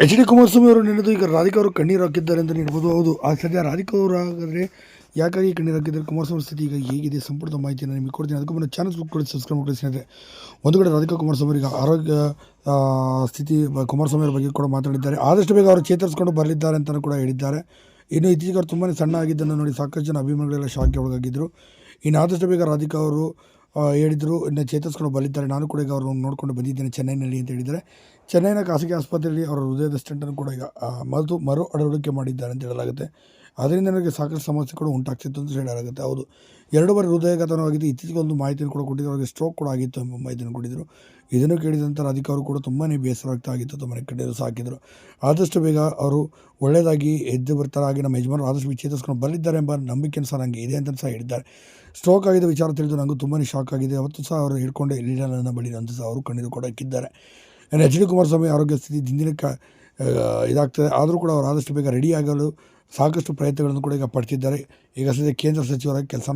H D Kumaraswamy ಅವರು ನೆನೆದು ಈಗ ರಾಧಿಕಾ ಅವರು ಕಣ್ಣೀರು ಹಾಕಿದ್ದಾರೆ ಅಂತ ಹೇಳ್ಬೋದು. ಹೌದು, ಆ ಸದ್ಯ ರಾಧಿಕಾ ಅವರು ಹಾಗಾದರೆ ಯಾಕಾಗಿ ಕಣ್ಣೀರು ಹಾಕಿದ್ದಾರೆ? ಕುಮಾರಸ್ವಾಮಿ ಸ್ಥಿತಿ ಈಗ ಹೇಗಿದೆ? ಸಂಪೂರ್ಣ ಮಾಹಿತಿಯನ್ನು ನಿಮಗೆ ಕೊಡ್ತೀನಿ. ಅದಕ್ಕೂ ಮುನ್ನ ಚಾನಲ್ ಕೂಡ ಸಬ್ಸ್ಕ್ರೈಬ್ ಮಾಡಿ ಸ್ನೇಹಿತರೆ. ಒಂದು ಕಡೆ ರಾಧಿಕಾ ಕುಮಾರಸ್ವಾಮಿ ಈಗ ಆರೋಗ್ಯ ಸ್ಥಿತಿ, ಕುಮಾರಸ್ವಾಮಿ ಅವರ ಬಗ್ಗೆ ಕೂಡ ಮಾತಾಡಿದ್ದಾರೆ. ಆದಷ್ಟು ಬೇಗ ಅವರು ಚೇತರಿಸ್ಕೊಂಡು ಬರಲಿದ್ದಾರೆ ಅಂತಲೂ ಕೂಡ ಹೇಳಿದ್ದಾರೆ. ಇನ್ನು ಇತ್ತೀಚೆಗೆ ಅವರು ತುಂಬಾ ಸಣ್ಣ ಆಗಿದ್ದನ್ನು ನೋಡಿ ಸಾಕಷ್ಟು ಜನ ಅಭಿಮಾನಿಗಳೆಲ್ಲ ಶಾಕ್ಗೆ ಒಳಗಾಗಿದ್ದರು ಇನ್ನು ಆದಷ್ಟು ಬೇಗ ರಾಧಿಕಾ ಅವರು ಹೇಳಿದರು, ಇನ್ನು ಚೇತರಿಸ್ಕೊಂಡು ಬಲಿದ್ದಾರೆ ನಾನು ಕೂಡ ಈಗ ಅವ್ರನ್ನ ನೋಡಿಕೊಂಡು ಬಂದಿದ್ದೇನೆ ಚೆನ್ನೈನಲ್ಲಿ ಅಂತ ಹೇಳಿದರೆ. ಚೆನ್ನೈನ ಖಾಸಗಿ ಆಸ್ಪತ್ರೆಯಲ್ಲಿ ಅವರ ಹೃದಯದ ಸ್ಟೆಂಟನ್ನು ಕೂಡ ಈಗ ಮರೆತು ಮರು ಮರು ಅಳವಡಿಕೆ ಮಾಡಿದ್ದಾರೆ ಅಂತ ಹೇಳಲಾಗುತ್ತೆ. ಅದರಿಂದ ನನಗೆ ಸಾಕಷ್ಟು ಸಮಸ್ಯೆಗಳು ಉಂಟಾಗ್ತಿತ್ತು ಅಂತ ಹೇಳಲಾಗುತ್ತೆ. ಹೌದು, ಎರಡು ಬಾರಿ ಹೃದಯಘಾತನವಾಗಿದ್ದು ಇತ್ತೀಚೆಗೆ ಒಂದು ಮಾಹಿತಿಯನ್ನು ಕೂಡ ಕೊಟ್ಟಿದ್ದರು ಅವರಿಗೆ ಸ್ಟ್ರೋಕ್ ಕೂಡ ಆಗಿತ್ತು ಎಂಬ ಮಾಹಿತಿಯನ್ನು ಕೊಟ್ಟಿದ್ದರು ಇದನ್ನು ಕೇಳಿದಂಥ ನಂತರ ಅವರು ಕೂಡ ತುಂಬಾ ಬೇಸರವಾಗ್ತಾ ಆಗಿತ್ತು, ತಮ್ಮ ಕಣ್ಣೀರು ಸಾಕಿದರು. ಆದಷ್ಟು ಬೇಗ ಅವರು ಒಳ್ಳೆಯದಾಗಿ ಎದ್ದು ಬರ್ತಾರೆ, ಹಾಗೆ ನಮ್ಮ ಯಜಮಾನರು ಆದಷ್ಟು ವಿಚ್ಛೇದಿಸ್ಕೊಂಡು ಬರಲಿದ್ದಾರೆ ಎಂಬ ನಂಬಿಕೆಯನ್ನು ಸಹ ನನಗೆ ಇದೆ ಅಂತ ಸಹ ಹೇಳಿದ್ದಾರೆ. ಸ್ಟ್ರೋಕ್ ಆಗಿದ್ದ ವಿಚಾರ ತಿಳಿದು ನನಗೂ ತುಂಬಾ ಶಾಕ್ ಆಗಿದೆ. ಅವತ್ತು ಸಹ ಅವರು ಹಿಡ್ಕೊಂಡೆ ಇಲ್ಲಿಲ್ಲ ನನ್ನ ಬಳಿ ಅಂತ ಸಹ ಅವರು ಕಣ್ಣೀರು ಕೂಡ ಇಕ್ಕಿದ್ದಾರೆ. ಎಚ್ ಡಿ ಕುಮಾರಸ್ವಾಮಿ ಆರೋಗ್ಯ ಸ್ಥಿತಿ ದಿನಕ್ಕೆ ಇದಾಗ್ತದೆ. ಆದರೂ ಕೂಡ ಅವರು ಆದಷ್ಟು ಬೇಗ ರೆಡಿ ಆಗಲು ಸಾಕಷ್ಟು ಪ್ರಯತ್ನಗಳನ್ನು ಕೂಡ ಈಗ ಪಡ್ತಿದ್ದಾರೆ. ಈಗ ಸದ್ಯ ಕೇಂದ್ರ ಸಚಿವರಾಗಿ ಕೆಲಸ